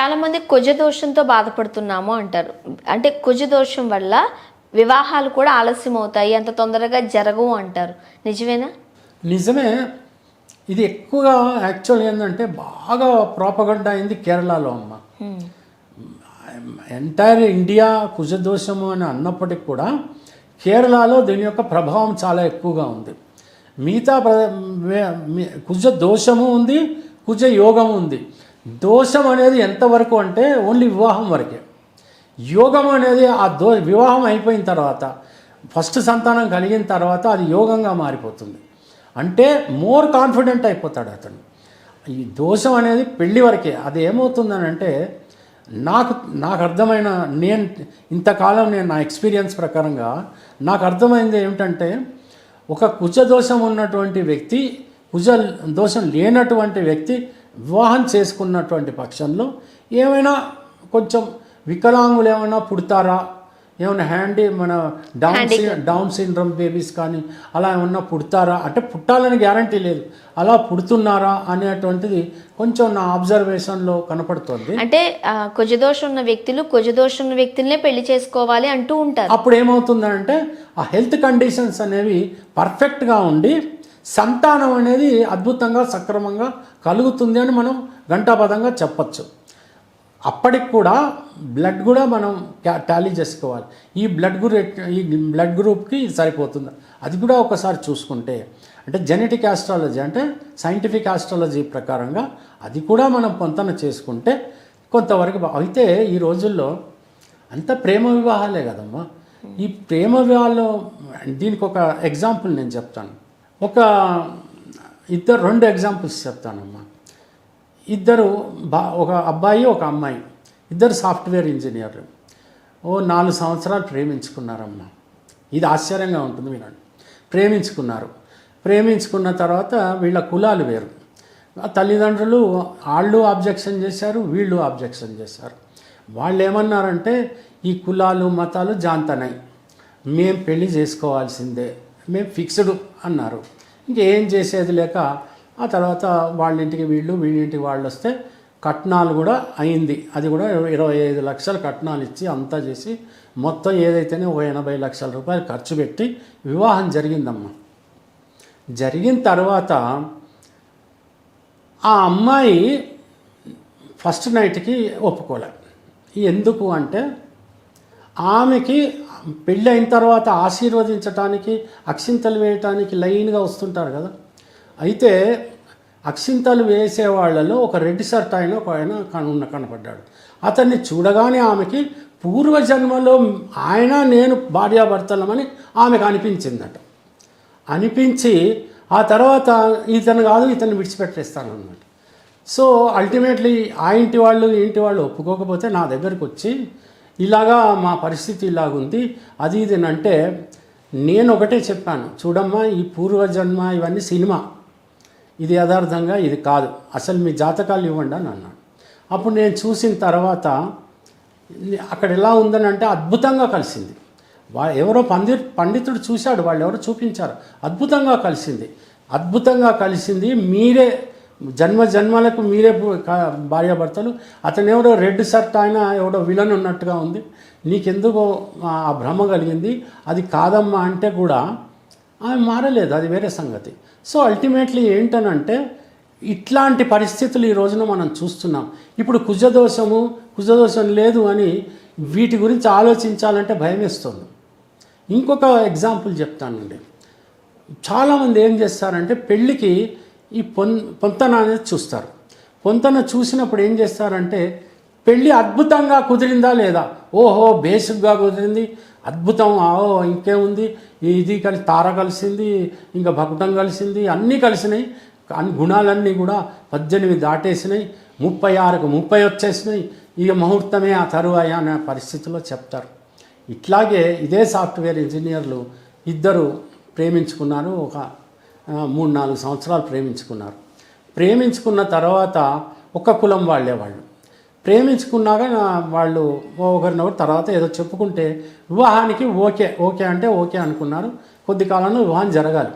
చాలా మంది కుజ దోషంతో బాధపడుతున్నాము అంటారు. అంటే కుజ దోషం వల్ల వివాహాలు కూడా ఆలస్యం అవుతాయి అంత తొందరగా జరగవు అంటారు. నిజమేనా? నిజమే. ఇది ఎక్కువగా యాక్చువల్ ఏంటంటే బాగా ప్రాపగండ అయింది కేరళలో అమ్మ. ఎంటైర్ ఇండియా కుజదోషము అని అన్నప్పటికి కూడా కేరళలో దీని యొక్క ప్రభావం చాలా ఎక్కువగా ఉంది. మిగతా ప్ర కుజ దోషము ఉంది కుజ యోగము ఉంది. దోషం అనేది ఎంతవరకు అంటే ఓన్లీ వివాహం వరకే. యోగం అనేది ఆ దో వివాహం అయిపోయిన తర్వాత ఫస్ట్ సంతానం కలిగిన తర్వాత అది యోగంగా మారిపోతుంది. అంటే మోర్ కాన్ఫిడెంట్ అయిపోతాడు అతను. ఈ దోషం అనేది పెళ్ళి వరకే. అది ఏమవుతుందని అంటే నాకు నాకు అర్థమైన నేను ఇంతకాలం నేను నా ఎక్స్పీరియన్స్ ప్రకారంగా నాకు అర్థమైంది ఏమిటంటే ఒక కుజ దోషం ఉన్నటువంటి వ్యక్తి కుజ దోషం లేనటువంటి వ్యక్తి వివాహం చేసుకున్నటువంటి పక్షంలో ఏమైనా కొంచెం వికలాంగులు ఏమైనా పుడతారా? ఏమైనా హ్యాండీ మన డౌన్ సి- డౌన్ సిండ్రమ్ బేబీస్ కానీ అలా ఏమన్నా పుడతారా? అంటే పుట్టాలని గ్యారంటీ లేదు. అలా పుడుతున్నారా అనేటువంటిది కొంచెం నా అబ్జర్వేషన్లో కనపడుతుంది. అంటే కుజదోషం ఉన్న వ్యక్తులు కుజదోషం ఉన్న వ్యక్తులనే పెళ్ళి చేసుకోవాలి అంటూ ఉంటారు. అప్పుడు ఏమవుతుందంటే ఆ హెల్త్ కండిషన్స్ అనేవి పర్ఫెక్ట్గా ఉండి సంతానం అనేది అద్భుతంగా సక్రమంగా కలుగుతుంది అని మనం ఘంటాపదంగా చెప్పచ్చు. అప్పటికి కూడా బ్లడ్ కూడా మనం టాలీ చేసుకోవాలి. ఈ బ్లడ్ గ్రూప్ ఈ బ్లడ్ గ్రూప్కి ఇది సరిపోతుంది. అది కూడా ఒకసారి చూసుకుంటే అంటే జెనెటిక్ ఆస్ట్రాలజీ అంటే సైంటిఫిక్ ఆస్ట్రాలజీ ప్రకారంగా అది కూడా మనం పొంతన చేసుకుంటే కొంతవరకు అయితే ఈ రోజుల్లో అంత ప్రేమ వివాహాలే కదమ్మా. ఈ ప్రేమ వివాహాలు దీనికి ఒక ఎగ్జాంపుల్ నేను చెప్తాను. ఒక ఇద్దరు రెండు ఎగ్జాంపుల్స్ చెప్తానమ్మా. ఇద్దరు బా ఒక అబ్బాయి ఒక అమ్మాయి. ఇద్దరు సాఫ్ట్వేర్ ఇంజనీర్లు ఓ నాలుగు సంవత్సరాలు ప్రేమించుకున్నారమ్మా. ఇది ఆశ్చర్యంగా ఉంటుంది వినండి. ప్రేమించుకున్నారు. ప్రేమించుకున్న తర్వాత వీళ్ళ కులాలు వేరు. తల్లిదండ్రులు వాళ్ళు ఆబ్జెక్షన్ చేశారు వీళ్ళు ఆబ్జెక్షన్ చేశారు. వాళ్ళు ఏమన్నారంటే ఈ కులాలు మతాలు జాంతనాయి మేం పెళ్ళి చేసుకోవాల్సిందే. మేము ఫిక్స్డ్ అన్నారు. ఇంకేం చేసేది లేక ఆ తర్వాత వాళ్ళ ఇంటికి వీళ్ళు వీళ్ళింటికి వాళ్ళు వస్తే కట్నాలు కూడా అయింది. అది కూడా ఇరవై- ఐదు లక్షల కట్నాలు ఇచ్చి అంతా చేసి మొత్తం ఏదైతేనే ఒక ఎనభై లక్షల రూపాయలు ఖర్చు పెట్టి వివాహం జరిగిందమ్మా. జరిగిన తర్వాత ఆ అమ్మాయి ఫస్ట్ నైట్కి ఒప్పుకోలే. ఎందుకు అంటే ఆమెకి పెళ్ళి అయిన తర్వాత ఆశీర్వదించటానికి అక్షింతలు వేయటానికి లైన్గా వస్తుంటారు కదా. అయితే అక్షింతలు వేసే వాళ్ళలో ఒక రెడ్ షర్ట్ ఆయన ఒక ఆయన కనున్న కనపడ్డాడు. అతన్ని చూడగానే ఆమెకి పూర్వజన్మలో ఆయన నేను భార్యాభర్తలమని ఆమెకు అనిపించిందట. అనిపించి ఆ తర్వాత ఇతను కాదు ఇతను విడిచిపెట్టేస్తాను అన్నమాట సో అల్టిమేట్లీ ఆ ఇంటి వాళ్ళు ఇంటి వాళ్ళు ఒప్పుకోకపోతే నా దగ్గరకు వచ్చి ఇలాగా మా పరిస్థితి ఇలాగుంది. అది ఇది అంటే నేను ఒకటే చెప్పాను. చూడమ్మా ఈ పూర్వజన్మ ఇవన్నీ సినిమా. ఇది యథార్థంగా ఇది కాదు. అసలు మీ జాతకాలు ఇవ్వండి అని అన్నాడు. అప్పుడు నేను చూసిన తర్వాత అక్కడ ఎలా ఉందని అంటే అద్భుతంగా కలిసింది. వా ఎవరో పండి పండితుడు చూశాడు వాళ్ళు ఎవరో చూపించారు. అద్భుతంగా కలిసింది. అద్భుతంగా కలిసింది మీరే జన్మ జన్మలకు మీరే కా- భార్యాభర్తలు అతను ఎవడో రెడ్ షర్ట్ ఆయన ఎవడో విలన్ ఉన్నట్టుగా ఉంది. నీకెందుకో ఆ భ్రమ కలిగింది. అది కాదమ్మా అంటే కూడా ఆమె మారలేదు. అది వేరే సంగతి. సో అల్టిమేట్లీ ఏంటనంటే ఇట్లాంటి పరిస్థితులు ఈ రోజున మనం చూస్తున్నాం. ఇప్పుడు కుజదోషము కుజదోషం లేదు అని వీటి గురించి ఆలోచించాలంటే భయం వేస్తుంది ఇంకొక ఎగ్జాంపుల్ చెప్తానండి. చాలామంది ఏం చేస్తారంటే పెళ్ళికి ఈ పొన్ పొంతన అనేది చూస్తారు. పొంతన చూసినప్పుడు ఏం చేస్తారంటే పెళ్ళి అద్భుతంగా కుదిరిందా లేదా? ఓహో బేసిక్గా కుదిరింది. అద్భుతం ఓ ఇంకేముంది? ఇది కలిసి తార కలిసింది ఇంకా భక్తం కలిసింది అన్నీ కలిసినాయి. అన్ని గుణాలన్నీ కూడా పద్దెనిమిది దాటేసినాయి. ముప్పై ఆరుకు ముప్పై వచ్చేసినాయి. ఇక ముహూర్తమే ఆ తరువాయ అనే పరిస్థితిలో చెప్తారు. ఇట్లాగే ఇదే సాఫ్ట్వేర్ ఇంజనీర్లు ఇద్దరు ప్రేమించుకున్నారు. ఒక మూడు నాలుగు సంవత్సరాలు ప్రేమించుకున్నారు. ప్రేమించుకున్న తర్వాత ఒక కులం వాళ్ళే వాళ్ళు. ప్రేమించుకున్నాక వాళ్ళు ఒకరినొకరు తర్వాత ఏదో చెప్పుకుంటే వివాహానికి ఓకే ఓకే అంటే ఓకే అనుకున్నారు. కొద్ది కాలంలో వివాహం జరగాలి.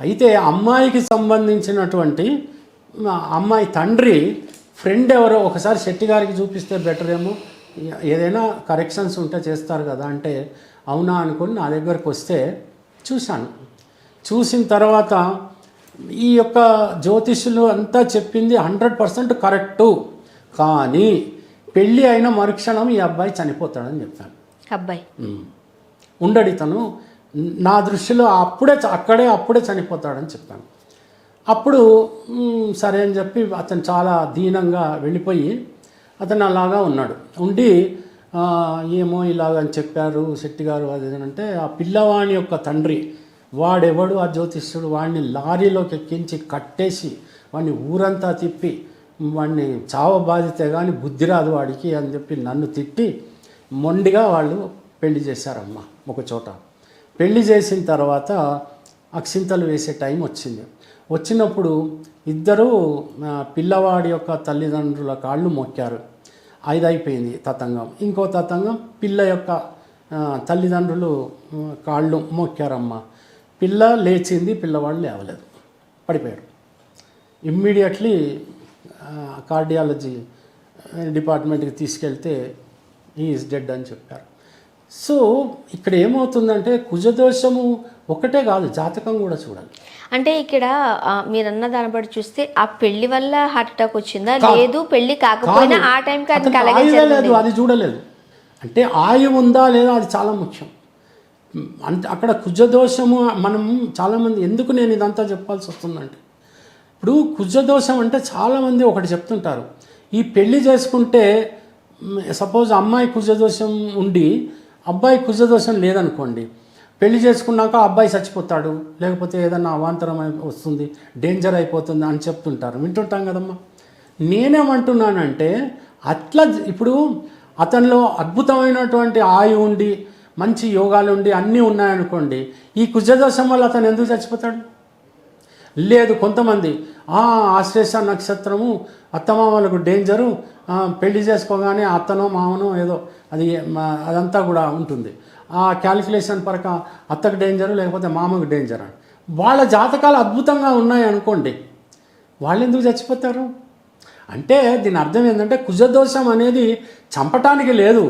అయితే అమ్మాయికి సంబంధించినటువంటి అమ్మాయి తండ్రి ఫ్రెండ్ ఎవరో ఒకసారి శెట్టి గారికి చూపిస్తే బెటర్ ఏమో. ఏదైనా కరెక్షన్స్ ఉంటే చేస్తారు కదా అంటే అవునా అనుకుని నా దగ్గరకు వస్తే చూశాను. చూసిన తర్వాత ఈ యొక్క జ్యోతిష్యులు అంతా చెప్పింది హండ్రెడ్ పర్సెంట్ కరెక్టు. కానీ పెళ్ళి అయిన మరుక్షణం ఈ అబ్బాయి చనిపోతాడని చెప్పాను అబ్బాయి. ఉండడు ఇతను నా దృష్టిలో అప్పుడే అక్కడే అప్పుడే చనిపోతాడని చెప్పాను అప్పుడు సరే అని చెప్పి అతను చాలా దీనంగా వెళ్ళిపోయి అతను అలాగా ఉన్నాడు. ఉండి "ఆ, ఏమో ఇలాగని చెప్పారు శెట్టి గారు అది ఇది" అంటే ఆ పిల్లవాని యొక్క తండ్రి వాడెవడు ఆ జ్యోతిష్యుడు? వాడిని లారీలోకి ఎక్కించి కట్టేసి వాడిని ఊరంతా తిప్పి వాడిని చావ బాధితే కానీ బుద్ధి రాదు వాడికి అని చెప్పి నన్ను తిట్టి మొండిగా వాళ్ళు పెళ్ళి చేశారమ్మ ఒక చోట. పెళ్ళి చేసిన తర్వాత అక్షింతలు వేసే టైం వచ్చింది. వచ్చినప్పుడు ఇద్దరు పిల్లవాడి యొక్క తల్లిదండ్రుల కాళ్ళు మొక్కారు. ఐదైపోయింది తతంగం. ఇంకో తతంగం పిల్ల యొక్క తల్లిదండ్రులు కాళ్ళు మొక్కారమ్మ. పిల్ల లేచింది పిల్లవాడు లేవలేదు. పడిపోయాడు. ఇమ్మీడియట్లీ కార్డియాలజీ డిపార్ట్మెంట్కి తీసుకెళ్తే ఈజ్ డెడ్ అని చెప్పారు. సో ఇక్కడ ఏమవుతుందంటే కుజదోషము ఒకటే కాదు జాతకం కూడా చూడాలి. అంటే ఇక్కడ మీరన్న దాన్ని బట్టి చూస్తే ఆ పెళ్ళి వల్ల హార్ట్ అటాక్ వచ్చిందా. లేదు పెళ్ళి కాకపోయినా. ఆ టైంకి అది చూడలేదు. అంటే ఆయువు ఉందా లేదా అది చాలా ముఖ్యం. అంటే అక్కడ కుజదోషము మనం చాలామంది ఎందుకు నేను ఇదంతా చెప్పాల్సి వస్తుందంటే ఇప్పుడు కుజదోషం అంటే చాలామంది ఒకటి చెప్తుంటారు. ఈ పెళ్ళి చేసుకుంటే సపోజ్ అమ్మాయి కుజదోషం ఉండి అబ్బాయి కుజదోషం లేదనుకోండి పెళ్ళి చేసుకున్నాక అబ్బాయి చచ్చిపోతాడు లేకపోతే ఏదన్నా అవాంతరం వస్తుంది డేంజర్ అయిపోతుంది అని చెప్తుంటారు. వింటుంటాం కదమ్మా. నేనేమంటున్నానంటే అట్లా ఇప్పుడు అతనిలో అద్భుతమైనటువంటి ఆయు ఉండి మంచి యోగాలు ఉండి అన్నీ ఉన్నాయనుకోండి ఈ కుజదోషం వల్ల అతను ఎందుకు చచ్చిపోతాడు? లేదు కొంతమంది "ఆ, ఆశ్లేష నక్షత్రము అత్తమామలకు డేంజరు పెళ్ళి చేసుకోగానే అత్తనో మామనో ఏదో అది అదంతా కూడా ఉంటుంది. ఆ క్యాలిక్యులేషన్ పరక అత్తకు డేంజరు లేకపోతే మామకు డేంజర్? అని వాళ్ళ జాతకాలు అద్భుతంగా ఉన్నాయి అనుకోండి వాళ్ళు ఎందుకు చచ్చిపోతారు? అంటే దీని అర్థం ఏంటంటే కుజదోషం అనేది చంపటానికి లేదు.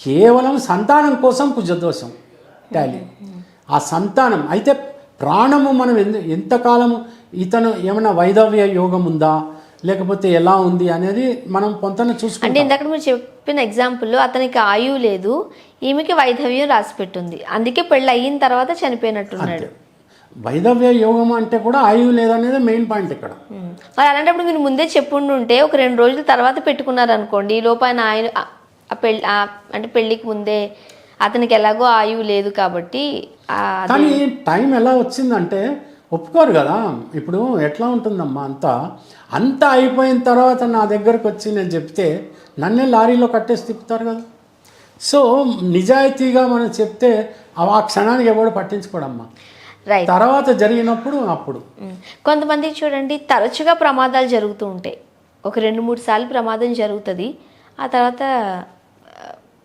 కేవలం సంతానం కోసం కుజదోషం టాలీ ఆ సంతానం. అయితే ప్రాణము మనం ఎందు ఎంతకాలము ఇతను ఏమైనా వైదవ్య యోగం ఉందా? లేకపోతే ఎలా ఉంది అనేది మనం అంటే చూసుకుంటాం. ఇందాక మీరు చెప్పిన ఎగ్జాంపుల్లో అతనికి ఆయువు లేదు ఈమెకి వైధవ్యం రాసి పెట్టుంది అందుకే పెళ్ళి అయిన తర్వాత చనిపోయినట్టున్నాడు. వైదవ్య యోగం అంటే కూడా ఆయువు లేదనేది మెయిన్ పాయింట్ ఇక్కడ. మరి అలాంటప్పుడు మీరు ముందే చెప్పుండుంటే ఒక రెండు రోజుల తర్వాత పెట్టుకున్నారు అనుకోండి ఈ లోపు ఆయన పెళ్ళి అంటే పెళ్ళికి ముందే అతనికి ఎలాగో ఆయువు లేదు కాబట్టి కానీ టైం ఎలా వచ్చిందంటే ఒప్పుకోరు కదా. ఇప్పుడు ఎట్లా ఉంటుందమ్మా అంతా? అంతా అయిపోయిన తర్వాత నా దగ్గరకు వచ్చి నేను చెప్తే నన్నే లారీలో కట్టేసి తిప్పుతారు కదా. సో నిజాయితీగా మనం చెప్తే ఆ క్షణానికి ఎవడు పట్టించుకోడమ్మా. రైట్ తర్వాత జరిగినప్పుడు అప్పుడు. ఉమ్. కొంతమందికి చూడండి తరచుగా ప్రమాదాలు జరుగుతూ ఉంటాయి. ఒక రెండు మూడు సార్లు ప్రమాదం జరుగుతుంది. ఆ తర్వాత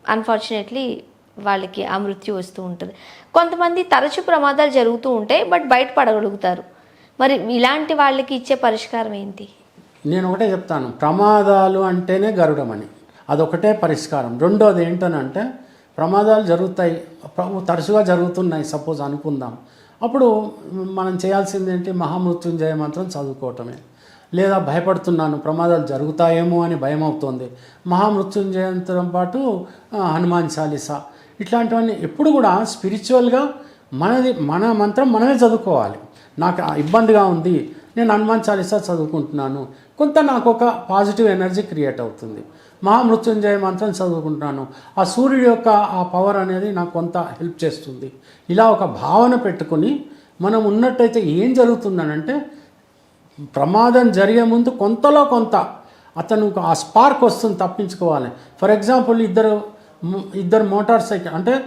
అన్ఫార్చునేట్లీ వాళ్ళకి ఆ మృత్యు వస్తూ ఉంటుంది. కొంతమంది తరచు ప్రమాదాలు జరుగుతూ ఉంటాయి బట్ బయటపడగలుగుతారు. మరి ఇలాంటి వాళ్ళకి ఇచ్చే పరిష్కారం ఏంటి? నేను ఒకటే చెప్తాను. ప్రమాదాలు అంటేనే గరుడమని. అదొకటే పరిష్కారం. రెండోది ఏంటనంటే ప్రమాదాలు జరుగుతాయి తరచుగా జరుగుతున్నాయి సపోజ్ అనుకుందాం. అప్పుడు మనం చేయాల్సింది ఏంటి? మహామృత్యుంజయ మంత్రం చదువుకోవటమే. లేదా భయపడుతున్నాను ప్రమాదాలు జరుగుతాయేమో అని భయం అవుతోంది మహామృత్యుంజయంతో పాటు హనుమాన్ చాలీసా. ఇట్లాంటివన్నీ ఎప్పుడు కూడా స్పిరిచువల్గా మనది మన మంత్రం మనమే చదువుకోవాలి. నాకు ఇబ్బందిగా ఉంది నేను హనుమాన్ చాలీసా చదువుకుంటున్నాను. కొంత నాకు ఒక పాజిటివ్ ఎనర్జీ క్రియేట్ అవుతుంది. మహామృత్యుంజయ మంత్రం చదువుకుంటున్నాను. ఆ సూర్యుడి యొక్క ఆ పవర్ అనేది నాకు కొంత హెల్ప్ చేస్తుంది. ఇలా ఒక భావన పెట్టుకొని మనం ఉన్నట్టయితే ఏం జరుగుతుందనంటే ప్రమాదం జరిగే ముందు కొంతలో కొంత అతను ఆ స్పార్క్ వస్తుంది తప్పించుకోవాలి. ఫర్ ఎగ్జాంపుల్ ఇద్దరు ఇద్దరు మోటార్ సైకిల్ అంటే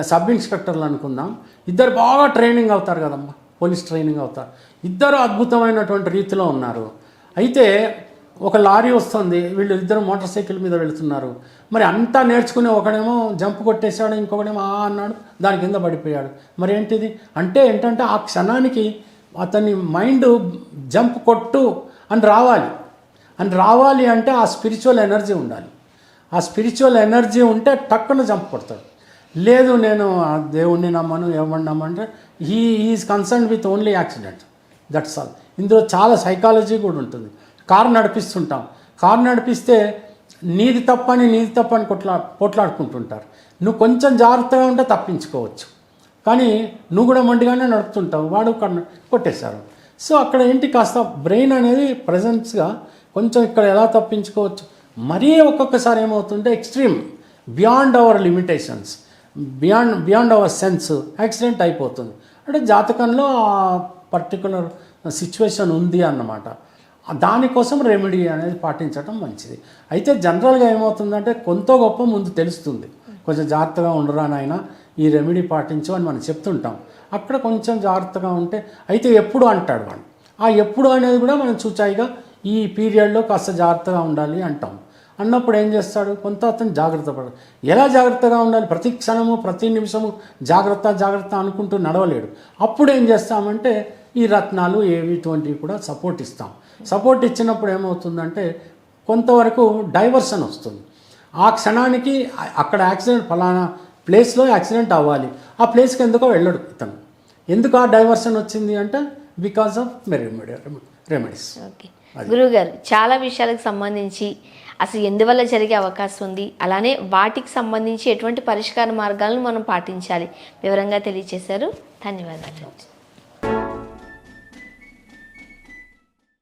సబ్ ఇన్స్పెక్టర్లు అనుకుందాం. ఇద్దరు బాగా ట్రైనింగ్ అవుతారు కదమ్మా పోలీస్ ట్రైనింగ్ అవుతారు. ఇద్దరు అద్భుతమైనటువంటి రీతిలో ఉన్నారు. అయితే ఒక లారీ వస్తుంది వీళ్ళు ఇద్దరు మోటార్ సైకిల్ మీద వెళుతున్నారు. మరి అంతా నేర్చుకునే ఒకడేమో జంప్ కొట్టేశాడు ఇంకొకడేమో ఆ అన్నాడు దాని కింద పడిపోయాడు. మరి ఏంటిది? అంటే ఏంటంటే ఆ క్షణానికి అతని మైండ్ జంప్ కొట్టు అని రావాలి. అని రావాలి అంటే ఆ స్పిరిచువల్ ఎనర్జీ ఉండాలి. ఆ స్పిరిచువల్ ఎనర్జీ ఉంటే టక్కున జంప్ కొడతాడు. లేదు నేను ఆ దేవుణ్ణి నమ్మను ఎవరిని నమ్మంటే he is concern with only accident that's all ఇందులో చాలా సైకాలజీ కూడా ఉంటుంది. కారు నడిపిస్తుంటాం. కారు నడిపిస్తే నీది తప్పని నీది తప్పని కొట్లా పోట్లాడుకుంటుంటారు. నువ్వు కొంచెం జాగ్రత్తగా ఉంటే తప్పించుకోవచ్చు. కానీ నువ్వు కూడా మొండిగానే నడుపుతుంటావు. వాడు కొట్టేశారు సో అక్కడ ఏంటి కాస్త బ్రెయిన్ అనేది ప్రజెన్స్గా కొంచెం ఇక్కడ ఎలా తప్పించుకోవచ్చు? మరీ ఒక్కొక్కసారి ఏమవుతుంటే extreme beyond our limitations beyond beyond our sense accident అయిపోతుంది. అంటే జాతకంలో ఆ పర్టికులర్ సిచ్యువేషన్ ఉంది అన్నమాట. దానికోసం రెమెడీ అనేది పాటించడం మంచిది. అయితే జనరల్గా ఏమవుతుందంటే కొంత గొప్ప ముందు తెలుస్తుంది. కొంచెం జాగ్రత్తగా ఉండరా నాయన? ఈ రెమెడీ పాటించు అని మనం చెప్తుంటాం. అక్కడ కొంచెం జాగ్రత్తగా ఉంటే అయితే ఎప్పుడు అంటాడు వాడు? ఆ ఎప్పుడు అనేది కూడా మనం చూచాయిగా ఈ పీరియడ్లో కాస్త జాగ్రత్తగా ఉండాలి అంటాం. అన్నప్పుడు ఏం చేస్తాడు? కొంత అతను జాగ్రత్త పడదు ఎలా జాగ్రత్తగా ఉండాలి? ప్రతి క్షణము ప్రతి నిమిషము జాగ్రత్త జాగ్రత్త అనుకుంటూ నడవలేడు. అప్పుడు ఏం చేస్తామంటే ఈ రత్నాలు ఏవి ఇటువంటివి కూడా సపోర్ట్ ఇస్తాం. సపోర్ట్ ఇచ్చినప్పుడు ఏమవుతుందంటే కొంతవరకు డైవర్షన్ వస్తుంది. ఆ క్షణానికి అక్కడ యాక్సిడెంట్ ఫలానా ప్లేస్లో యాక్సిడెంట్ అవ్వాలి. ఆ ప్లేస్కి ఎందుకో వెళ్ళడు ఇతను. ఎందుకు ఆ డైవర్షన్ వచ్చింది అంటే because of remedy remedies. Okay. గురువుగారు చాలా విషయాలకు సంబంధించి అసలు ఎందువల్ల జరిగే అవకాశం ఉంది? అలానే వాటికి సంబంధించి ఎటువంటి పరిష్కార మార్గాలను మనం పాటించాలి? వివరంగా తెలియచేశారు. ధన్యవాదాలు.